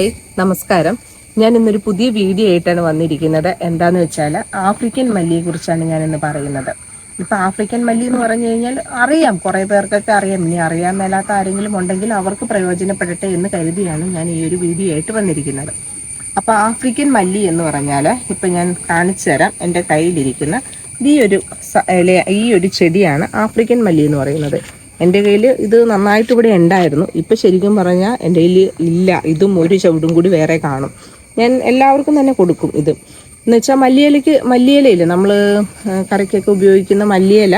Hi നമസ്കാരം. ഞാൻ ഇന്നൊരു പുതിയ വീഡിയോ ആയിട്ടാണ് വന്നിരിക്കുന്നത്. എന്താന്ന് വെച്ചാൽ ആഫ്രിക്കൻ മല്ലിയെ കുറിച്ചാണ് ഞാൻ ഇന്ന് പറയുന്നത്. ഇപ്പൊ ആഫ്രിക്കൻ മല്ലി എന്ന് പറഞ്ഞു കഴിഞ്ഞാൽ അറിയാം കുറെ പേർക്കൊക്കെ അറിയാം. ഇനി അറിയാൻ മേലാത്ത ആരെങ്കിലും ഉണ്ടെങ്കിൽ അവർക്ക് പ്രയോജനപ്പെടട്ടെ എന്ന് കരുതിയാണ് ഞാൻ ഈ ഒരു വീഡിയോ ആയിട്ട് വന്നിരിക്കുന്നത്. അപ്പൊ ആഫ്രിക്കൻ മല്ലി എന്ന് പറഞ്ഞാൽ ഇപ്പൊ ഞാൻ കാണിച്ചു തരാം. എന്റെ കയ്യിലിരിക്കുന്ന ഈ ഒരു ഈ ഒരു ചെടിയാണ് ആഫ്രിക്കൻ മല്ലി എന്ന് പറയുന്നത്. എന്റെ കയ്യിൽ ഇത് നന്നായിട്ട് ഇവിടെ ഉണ്ടായിരുന്നു. ഇപ്പം ശരിക്കും പറഞ്ഞാൽ എന്റെ കയ്യിൽ ഇല്ല. ഇതും ഒരു ചവിടും കൂടി വേറെ കാണും. ഞാൻ എല്ലാവർക്കും തന്നെ കൊടുക്കും ഇത്. എന്ന് വെച്ചാൽ മല്ലിയിലയ്ക്ക് മല്ലിയിലയില്ല നമ്മൾ കറിക്കൊക്കെ ഉപയോഗിക്കുന്ന മല്ലിയില.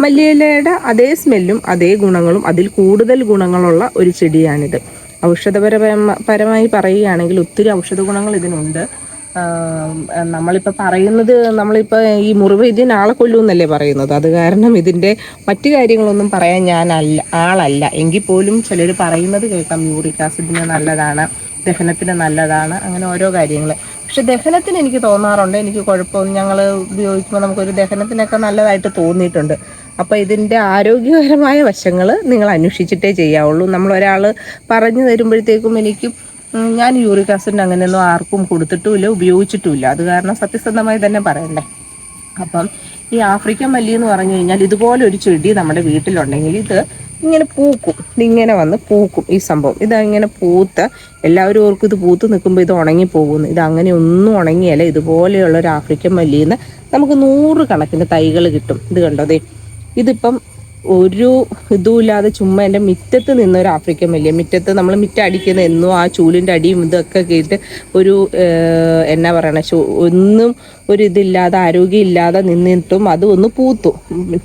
മല്ലിയിലയുടെ അതേ സ്മെല്ലും അതേ ഗുണങ്ങളും അതിൽ കൂടുതൽ ഗുണങ്ങളുള്ള ഒരു ചെടിയാണിത്. ഔഷധപരപരമായി പറയുകയാണെങ്കിൽ ഒത്തിരി ഔഷധ ഗുണങ്ങൾ ഇതിനുണ്ട്. നമ്മളിപ്പോൾ പറയുന്നത് നമ്മളിപ്പോൾ ഈ മുറിവൈദ്യൻ ആളെ കൊല്ലുമെന്നല്ലേ പറയുന്നത്. അത് കാരണം ഇതിന്റെ മറ്റു കാര്യങ്ങളൊന്നും പറയാൻ ഞാൻ അല്ല ആളല്ല. എങ്കിൽ പോലും ചിലർ പറയുന്നത് കേൾക്കാം യൂറിക് ആസിഡിന് നല്ലതാണ് ദഹനത്തിന് നല്ലതാണ് അങ്ങനെ ഓരോ കാര്യങ്ങൾ പക്ഷെ ദഹനത്തിന് എനിക്ക് തോന്നാറുണ്ട് എനിക്ക് കുഴപ്പമൊന്നും ഞങ്ങൾ ഉപയോഗിക്കുമ്പോൾ നമുക്കൊരു ദഹനത്തിനൊക്കെ നല്ലതായിട്ട് തോന്നിയിട്ടുണ്ട്. അപ്പോൾ ഇതിന്റെ ആരോഗ്യപരമായ വശങ്ങൾ നിങ്ങൾ അന്വേഷിച്ചിട്ടേ ചെയ്യാവുള്ളൂ. നമ്മൾ പറഞ്ഞു തരുമ്പോഴത്തേക്കും എനിക്ക് ഞാൻ യൂറിക് ആസിഡിന് അങ്ങനെയൊന്നും ആർക്കും കൊടുത്തിട്ടുമില്ല ഉപയോഗിച്ചിട്ടുമില്ല. അത് കാരണം സത്യസന്ധമായി തന്നെ പറയണ്ടേ. അപ്പം ഈ ആഫ്രിക്കൻ മല്ലി എന്ന് പറഞ്ഞു കഴിഞ്ഞാൽ ഇതുപോലെ ഒരു ചെടി നമ്മുടെ വീട്ടിലുണ്ടെങ്കിൽ ഇത് ഇങ്ങനെ പൂക്കും. ഇതിങ്ങനെ വന്ന് പൂക്കും ഈ സംഭവം. ഇത് ഇങ്ങനെ പൂത്ത് എല്ലാവരും ഓർക്കും ഇത് പൂത്ത് നിൽക്കുമ്പോൾ ഇത് ഉണങ്ങി പോകുന്നു ഇത് അങ്ങനെ ഒന്നും ഉണങ്ങിയല്ല. ഇതുപോലെയുള്ള ഒരു ആഫ്രിക്കൻ മല്ലിയിൽ നിന്ന് നമുക്ക് നൂറ് കണക്കിന് തൈകൾ കിട്ടും. ഇത് കണ്ടോ? ദേ ഇതിപ്പം ഒരു ഇതുമില്ലാതെ ചുമ്മാ എന്റെ മുറ്റത്ത് നിന്നൊരു ആഫ്രിക്കൻ വലിയ മുറ്റത്ത് നമ്മൾ മിറ്റ അടിക്കുന്ന എന്നും ആ ചൂലിന്റെ അടിയും ഇതൊക്കെ കേട്ട് ഒരു എന്നാ പറയണ ഒന്നും ഒരു ഇതില്ലാതെ ആരോഗ്യം ഇല്ലാതെ നിന്നിട്ടും അത് ഒന്ന് പൂത്തു.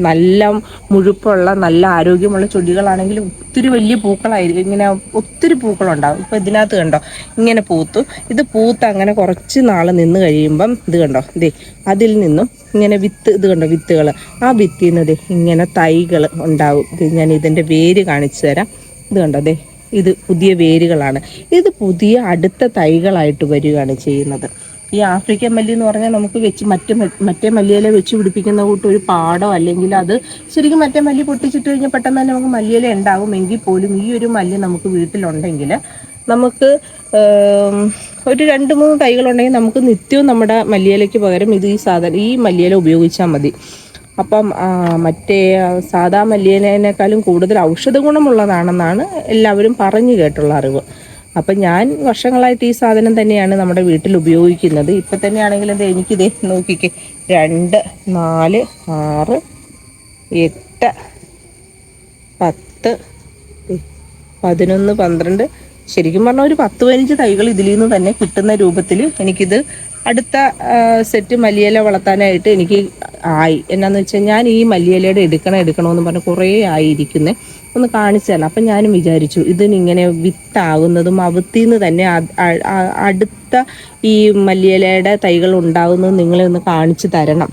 നല്ല മുഴുപ്പുള്ള നല്ല ആരോഗ്യമുള്ള ചെടികളാണെങ്കിൽ ഒത്തിരി വലിയ പൂക്കളായിരിക്കും. ഇങ്ങനെ ഒത്തിരി പൂക്കളുണ്ടാവും. ഇപ്പം ഇതിനകത്ത് കണ്ടോ? ഇങ്ങനെ പൂത്തു. ഇത് പൂത്ത് അങ്ങനെ കുറച്ച് നാൾ നിന്ന് കഴിയുമ്പം ഇത് കണ്ടോ? ദേ അതിൽ നിന്നും ഇങ്ങനെ വിത്ത് ഇത് കണ്ടോ വിത്തുകൾ ആ വിത്തിൽ നിന്ന് ദേ ഇങ്ങനെ തൈകൾ ഉണ്ടാവും. ഞാൻ ഇതിന്റെ വേര് കാണിച്ചു തരാം. ഇത് കണ്ടോ? ദേ ഇത് പുതിയ വേരുകളാണ്. ഇത് പുതിയ അടുത്ത തൈകളായിട്ട് വരികയാണ് ചെയ്യുന്നത്. ഈ ആഫ്രിക്കൻ മല്ലി എന്ന് പറഞ്ഞാൽ നമുക്ക് വെച്ച് മറ്റു മറ്റേ മല്ലിയില വെച്ച് പിടിപ്പിക്കുന്ന കൂട്ട് ഒരു പാടോ അല്ലെങ്കിൽ അത് ശരിക്കും മറ്റേ മല്ലി പൊട്ടിച്ചിട്ട് കഴിഞ്ഞാൽ പെട്ടെന്ന് തന്നെ നമുക്ക് മല്ലിയില ഉണ്ടാവും എങ്കിൽ പോലും ഈ ഒരു മല്ലി നമുക്ക് വീട്ടിലുണ്ടെങ്കിൽ നമുക്ക് ഒരു രണ്ട് മൂന്ന് തൈകളുണ്ടെങ്കിൽ നമുക്ക് നിത്യവും നമ്മുടെ മല്ലിയിലയ്ക്ക് പകരം ഇത് ഈ സാധനം ഈ മല്ലിയില ഉപയോഗിച്ചാൽ മതി. അപ്പം മറ്റേ സാധാ മല്ലിയിലേക്കാളും കൂടുതൽ ഔഷധ ഗുണമുള്ളതാണെന്നാണ് എല്ലാവരും പറഞ്ഞു കേട്ടുള്ള അറിവ്. അപ്പം ഞാൻ വർഷങ്ങളായിട്ട് ഈ സാധനം തന്നെയാണ് നമ്മുടെ വീട്ടിൽ ഉപയോഗിക്കുന്നത്. ഇപ്പം തന്നെയാണെങ്കിൽ എന്താ എനിക്കിതേ നോക്കിക്കേ. രണ്ട് നാല് ആറ് എട്ട് പത്ത് പതിനൊന്ന് പന്ത്രണ്ട്. ശരിക്കും പറഞ്ഞാൽ ഒരു പത്ത് പതിനഞ്ച് തൈകൾ ഇതിൽ നിന്ന് തന്നെ കിട്ടുന്ന രൂപത്തിൽ എനിക്കിത് അടുത്ത സെറ്റ് മല്ലിയില വളർത്താനായിട്ട് എനിക്ക് ആയി. എന്നാന്ന് വെച്ചാൽ ഞാൻ ഈ മല്ലിയിലയുടെ എടുക്കണം എടുക്കണമെന്ന് പറഞ്ഞ് കുറേ ആയിരിക്കുന്നത് ഒന്ന് കാണിച്ചു തരണം. അപ്പം ഞാനും വിചാരിച്ചു ഇതിനിങ്ങനെ വിത്താകുന്നതും അവത്തിന്ന് തന്നെ അടുത്ത ഈ മല്ലിയിലയുടെ തൈകൾ ഉണ്ടാകുന്നതും നിങ്ങളെ ഒന്ന് കാണിച്ചു തരണം.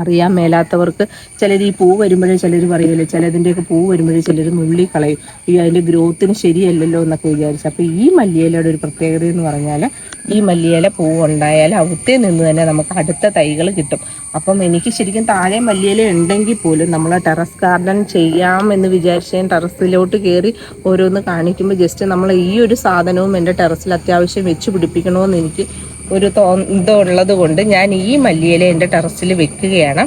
അറിയാൻ മേലാത്തവർക്ക് ചിലർ ഈ പൂ വരുമ്പോഴേ ചിലർ പറയുമല്ലോ ചിലതിന്റെയൊക്കെ പൂ വരുമ്പോഴേ ചിലർ നുള്ളി കളയും. ഈ അതിന്റെ ഗ്രോത്തിന് ശരിയല്ലല്ലോ എന്നൊക്കെ വിചാരിച്ചു. അപ്പോൾ ഈ മല്ലിയിലയുടെ ഒരു പ്രത്യേകത എന്ന് പറഞ്ഞാൽ ഈ മല്ലിയില പൂ ഉണ്ടായാൽ അവിടുത്തെ നിന്ന് തന്നെ നമുക്ക് അടുത്ത തൈകൾ കിട്ടും. അപ്പം എനിക്ക് ശരിക്കും താഴെ മല്ലിയില ഉണ്ടെങ്കിൽ പോലും നമ്മൾ ടെറസ് ഗാർഡൻ ചെയ്യാമെന്ന് വിചാരിച്ച് ഞാൻ ടെറസിലോട്ട് കയറി ഓരോന്ന് കാണിക്കുമ്പോൾ ജസ്റ്റ് നമ്മൾ ഈ ഒരു സാധനവും എന്റെ ടെറസിൽ അത്യാവശ്യം വെച്ച് പിടിപ്പിക്കണമെന്ന് എനിക്ക് ഒരു തോന്നുള്ളത് കൊണ്ട് ഞാൻ ഈ മല്ലിയില എന്റെ ടെറസിൽ വെക്കുകയാണ്.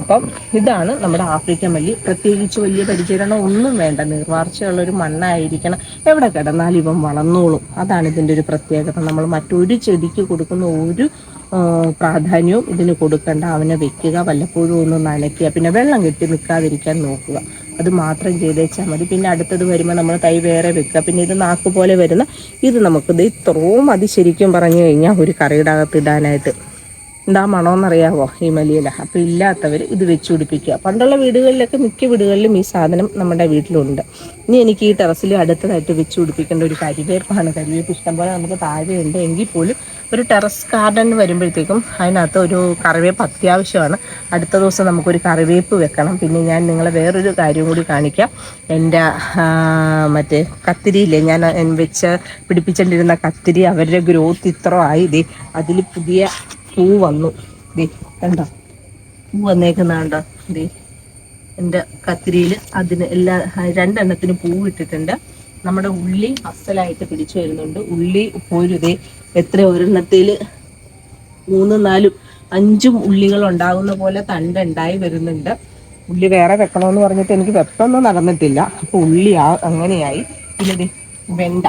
അപ്പം ഇതാണ് നമ്മുടെ ആഫ്രിക്കൻ മല്ലി. പ്രത്യേകിച്ച് വലിയ പരിചരണം ഒന്നും വേണ്ട. നീർവാർച്ചയുള്ളൊരു മണ്ണായിരിക്കണം. എവിടെ കിടന്നാലും ഇവൻ വളർന്നോളും. അതാണ് ഇതിന്റെ ഒരു പ്രത്യേകത. നമ്മൾ മറ്റൊരു ചെടിക്ക് കൊടുക്കുന്ന ഒരു പ്രാധാന്യവും ഇതിന് കൊടുക്കേണ്ട. അവനെ വെക്കുക വല്ലപ്പോഴും ഒന്ന് നനയ്ക്കുക. പിന്നെ വെള്ളം കെട്ടി നിൽക്കാതിരിക്കാൻ നോക്കുക. അത് മാത്രം ചെയ്തേച്ചാൽ മതി. പിന്നെ അടുത്തത് വരുമ്പോൾ നമ്മൾ തൈ വേറെ വെക്കുക. പിന്നെ ഇത് നാക്ക് പോലെ വരുന്ന ഇത് നമുക്കിത് ഇത്രയും മതി ശരിക്കും പറഞ്ഞു കഴിഞ്ഞാൽ ഒരു കറിയുടെ അകത്ത് ഇടാനായിട്ട്. എന്താ മണമെന്നറിയാവോ ഈ മലിയില? അപ്പം ഇല്ലാത്തവർ ഇത് വെച്ച് പിടിപ്പിക്കുക. പണ്ടുള്ള വീടുകളിലൊക്കെ മിക്ക വീടുകളിലും ഈ സാധനം നമ്മുടെ വീട്ടിലുണ്ട്. ഇനി എനിക്ക് ഈ ടെറസിൽ അടുത്തതായിട്ട് വെച്ച് പിടിപ്പിക്കേണ്ട ഒരു കരിവേപ്പാണ്. കരിവേപ്പ് ഇഷ്ടംപോലെ നമുക്ക് താഴെയുണ്ട്. എങ്കിൽ പോലും ഒരു ടെറസ് ഗാർഡൻ വരുമ്പോഴത്തേക്കും അതിനകത്ത് ഒരു കറിവേപ്പ് അത്യാവശ്യമാണ്. അടുത്ത ദിവസം നമുക്കൊരു കറിവേപ്പ് വെക്കണം. പിന്നെ ഞാൻ നിങ്ങളെ വേറൊരു കാര്യം കൂടി കാണിക്കാം. എന്റെ മറ്റേ കത്തിരിയില്ലേ? ഞാൻ വെച്ച് പിടിപ്പിച്ചിട്ടിരുന്ന കത്തിരി അവരുടെ ഗ്രോത്ത് ഇത്ര ആയി. അതിൽ പുതിയ പൂ വന്നു. കണ്ടോ? പൂ വന്നേക്കുന്ന കണ്ടോ? ദേ കത്തിരിയിൽ അതിന് എല്ലാ രണ്ടെണ്ണത്തിന് പൂ ഇട്ടിട്ടുണ്ട്. നമ്മുടെ ഉള്ളി അസലായിട്ട് പിടിച്ചു വരുന്നുണ്ട്. ഉള്ളി പോരുതേ എത്ര ഒരെണ്ണത്തിൽ മൂന്നും നാലും അഞ്ചും ഉള്ളികൾ ഉണ്ടാകുന്ന പോലെ തണ്ട് ഉണ്ടായി വരുന്നുണ്ട്. ഉള്ളി വേറെ വെക്കണമെന്ന് പറഞ്ഞിട്ട് എനിക്ക് വെപ്പൊന്നും നടന്നിട്ടില്ല. അപ്പൊ ഉള്ളി ആ അങ്ങനെയായി. പിന്നെ വെണ്ട.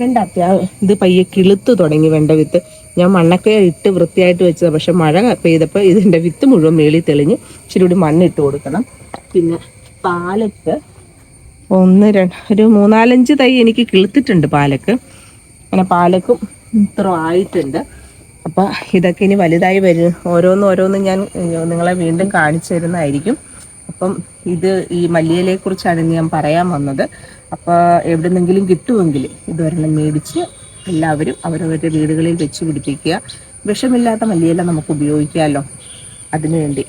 വെണ്ട അത്യാവശ്യം ഇത് പയ്യെ കിളുത്ത് തുടങ്ങി വെണ്ട വിത്ത്. ഞാൻ മണ്ണൊക്കെ ഇട്ട് വൃത്തിയായിട്ട് വെച്ചതാണ് പക്ഷെ മഴ പെയ്തപ്പോൾ ഇതിന്റെ വിത്ത് മുഴുവൻ മേളിൽ തെളിഞ്ഞ് ഇച്ചിരി കൂടി മണ്ണിട്ട് കൊടുക്കണം. പിന്നെ പാലക്ക് ഒന്ന് രണ്ട് ഒരു മൂന്നാലഞ്ച് തൈ എനിക്ക് കിളുത്തിട്ടുണ്ട് പാലക്ക്. അങ്ങനെ പാലക്കും ഇത്ര ആയിട്ടുണ്ട്. അപ്പം ഇതൊക്കെ ഇനി വലുതായി വരും. ഓരോന്നും ഓരോന്നും ഞാൻ നിങ്ങളെ വീണ്ടും കാണിച്ചു തരുന്നതായിരിക്കും. അപ്പം ഇത് ഈ മല്ലിയിലെ കുറിച്ചാണ് ഞാൻ പറയാൻ വന്നത്. അപ്പോൾ എവിടെന്നെങ്കിലും കിട്ടുമെങ്കിൽ ഇതൊരെണ്ണം മേടിച്ച് എല്ലാവരും അവരവരുടെ വീടുകളിൽ വെച്ച് പിടിപ്പിക്കുക. വിഷമില്ലാത്ത മല്ലിയില നമുക്ക് ഉപയോഗിക്കാമല്ലോ അതിനുവേണ്ടി